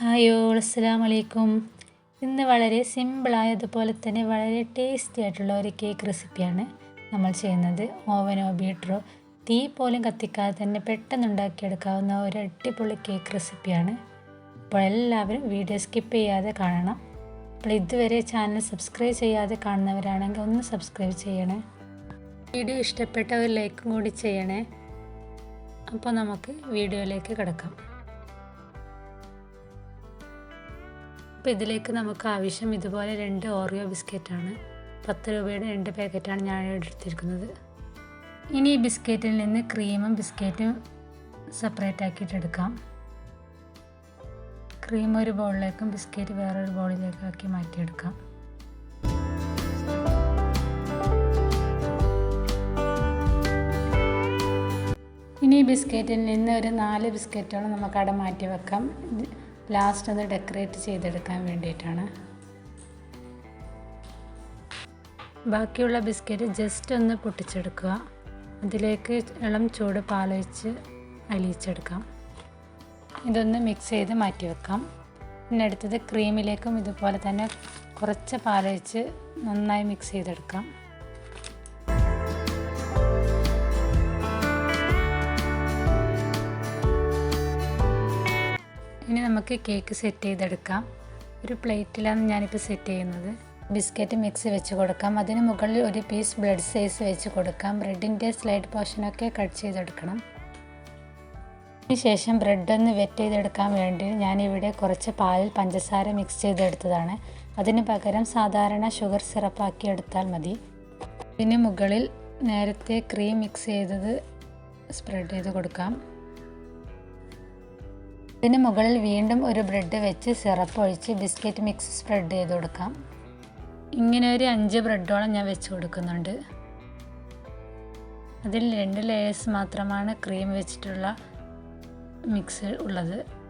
Hi അസ്സലാം വലൈക്കും ഇന്ന് വളരെ സിമ്പിളായ അതുപോലെ തന്നെ വളരെ ടേസ്റ്റി ആയിട്ടുള്ള ഒരു കേക്ക് റെസിപ്പിയാണ് നമ്മൾ ചെയ്യുന്നത്. ഓവനോ ബീറ്ററോ തീ പോലും കത്തിക്കാതെ തന്നെ പെട്ടെന്ന് ഉണ്ടാക്കിയെടുക്കാവുന്ന ഒരു അടിപൊളി കേക്ക് റെസിപ്പിയാണ് അപ്പോൾ എല്ലാവരും വീഡിയോ സ്കിപ്പ് ചെയ്യാതെ കാണണം. അപ്പോൾ ഇതുവരെ ചാനൽ സബ്സ്ക്രൈബ് ചെയ്യാതെ കാണുന്നവരാണെങ്കിൽ ഒന്ന് സബ്സ്ക്രൈബ് ചെയ്യണേ. വീഡിയോ ഇഷ്ടപ്പെട്ട ഒരു ലൈക്കും കൂടി ചെയ്യണേ. അപ്പോൾ നമുക്ക് വീഡിയോയിലേക്ക് കിടക്കാം. അപ്പോൾ ഇതിലേക്ക് നമുക്ക് ആവശ്യം ഇതുപോലെ രണ്ട് ഓറിയോ ബിസ്ക്കറ്റാണ്. പത്ത് രൂപയുടെ രണ്ട് പാക്കറ്റാണ് ഞാൻ എടുത്തിരിക്കുന്നത്. ഇനി ഈ ബിസ്ക്കറ്റിൽ നിന്ന് ക്രീമും ബിസ്ക്കറ്റും സെപ്പറേറ്റ് ആക്കിയിട്ടെടുക്കാം ക്രീം ഒരു ബൗളിലേക്കും ബിസ്ക്കറ്റ് വേറൊരു ബൗളിലേക്കും ആക്കി മാറ്റിയെടുക്കാം. ഇനി ബിസ്ക്കറ്റിൽ നിന്ന് ഒരു നാല് ബിസ്ക്കറ്റോളം നമുക്ക് അവിടെ മാറ്റി വെക്കാം. ലാസ്റ്റ് ഒന്ന് ഡെക്കറേറ്റ് ചെയ്തെടുക്കാൻ വേണ്ടിയിട്ടാണ്. ബാക്കിയുള്ള ബിസ്ക്കറ്റ് ജസ്റ്റ് ഒന്ന് പൊട്ടിച്ചെടുക്കുക. അതിലേക്ക് ഇളം ചൂട് പാലൊഴിച്ച് അലിയിച്ചെടുക്കാം. ഇതൊന്ന് മിക്സ് ചെയ്ത് മാറ്റി വെക്കാം. പിന്നെ അടുത്തത് ക്രീമിലേക്കും ഇതുപോലെ തന്നെ കുറച്ച് പാലൊഴിച്ച് നന്നായി മിക്സ് ചെയ്തെടുക്കാം. ഇനി നമുക്ക് കേക്ക് സെറ്റ് ചെയ്തെടുക്കാം. ഒരു പ്ലേറ്റിലാണ് ഞാനിപ്പോൾ സെറ്റ് ചെയ്യുന്നത്. ബിസ്ക്കറ്റ് മിക്സ് വെച്ച് കൊടുക്കാം. അതിന് മുകളിൽ ഒരു പീസ് ബ്രെഡ് സൈസ് വെച്ച് കൊടുക്കാം. ബ്രെഡിന്റെ സ്ലൈഡ് പോർഷനൊക്കെ കട്ട് ചെയ്തെടുക്കണം. അതിനുശേഷം ബ്രെഡ് ഒന്ന് വെറ്റ് ചെയ്തെടുക്കാൻ വേണ്ടി ഞാനിവിടെ കുറച്ച് പാലിൽ പഞ്ചസാര മിക്സ് ചെയ്തെടുത്തതാണ്. അതിന് പകരം സാധാരണ ഷുഗർ സിറപ്പാക്കി എടുത്താൽ മതി. ഇതിന് മുകളിൽ നേരത്തെ ക്രീം മിക്സ് ചെയ്തത് സ്പ്രെഡ് ചെയ്ത് കൊടുക്കാം. ഇതിന് മുകളിൽ വീണ്ടും ഒരു ബ്രെഡ് വെച്ച് സിറപ്പ് ഒഴിച്ച് ബിസ്ക്കറ്റ് മിക്സ് സ്പ്രെഡ് ചെയ്ത് കൊടുക്കാം. ഇങ്ങനെ ഒരു അഞ്ച് ബ്രെഡോളം ഞാൻ വെച്ച് കൊടുക്കുന്നുണ്ട്. അതിൽ രണ്ട് ലെയേഴ്സ് മാത്രമാണ് ക്രീം വെച്ചിട്ടുള്ള മിക്സ് ഉള്ളത്.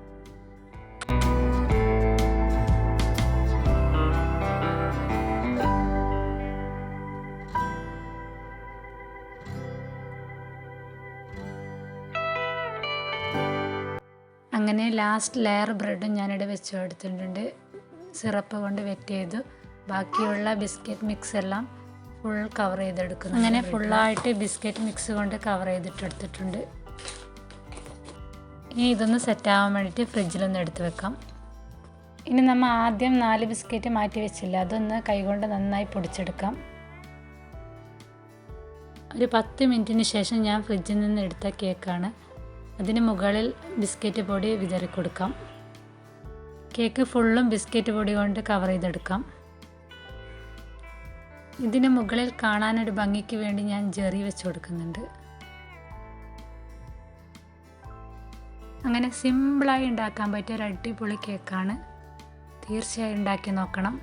അങ്ങനെ ലാസ്റ്റ് ലെയർ ബ്രെഡും ഞാനിവിടെ വെച്ച് കൊടുത്തിട്ടുണ്ട് സിറപ്പ് കൊണ്ട് വെറ്റ് ചെയ്തു. ബാക്കിയുള്ള ബിസ്ക്കറ്റ് മിക്സ് എല്ലാം ഫുൾ കവർ ചെയ്തെടുക്കുന്നു. അങ്ങനെ ഫുള്ളായിട്ട് ബിസ്ക്കറ്റ് മിക്സ് കൊണ്ട് കവർ ചെയ്തിട്ടെടുത്തിട്ടുണ്ട്. ഇനി ഇതൊന്ന് സെറ്റാവാൻ വേണ്ടിയിട്ട് ഫ്രിഡ്ജിലൊന്ന് എടുത്ത് വെക്കാം. ഇനി നമ്മൾ ആദ്യം നാല് ബിസ്ക്കറ്റ് മാറ്റി വെച്ചില്ല? അതൊന്ന് കൈകൊണ്ട് നന്നായി പൊടിച്ചെടുക്കാം. ഒരു പത്ത് മിനിറ്റിന് ശേഷം ഞാൻ ഫ്രിഡ്ജിൽ നിന്ന് എടുത്ത കേക്കാണ് അതിന് മുകളിൽ ബിസ്ക്കറ്റ് പൊടി വിതറി കൊടുക്കാം. കേക്ക് ഫുള്ളും ബിസ്ക്കറ്റ് പൊടി കൊണ്ട് കവർ ചെയ്തെടുക്കാം. ഇതിന് മുകളിൽ കാണാനൊരു ഭംഗിക്ക് വേണ്ടി ഞാൻ ജെറി വെച്ച് കൊടുക്കുന്നുണ്ട്. അങ്ങനെ സിമ്പിളായി ഉണ്ടാക്കാൻ പറ്റിയ ഒരു അടിപൊളി കേക്കാണ്. തീർച്ചയായും ഉണ്ടാക്കി നോക്കണം.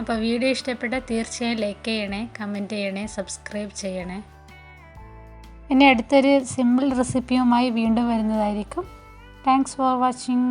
അപ്പോൾ വീഡിയോ ഇഷ്ടപ്പെട്ടാൽ തീർച്ചയായും ലൈക്ക് ചെയ്യണേ കമന്റ് ചെയ്യണേ സബ്സ്ക്രൈബ് ചെയ്യണേ. ഇനി അടുത്തൊരു സിമ്പിൾ റെസിപ്പിയുമായി വീണ്ടും വരുന്നതായിരിക്കും. Thanks for watching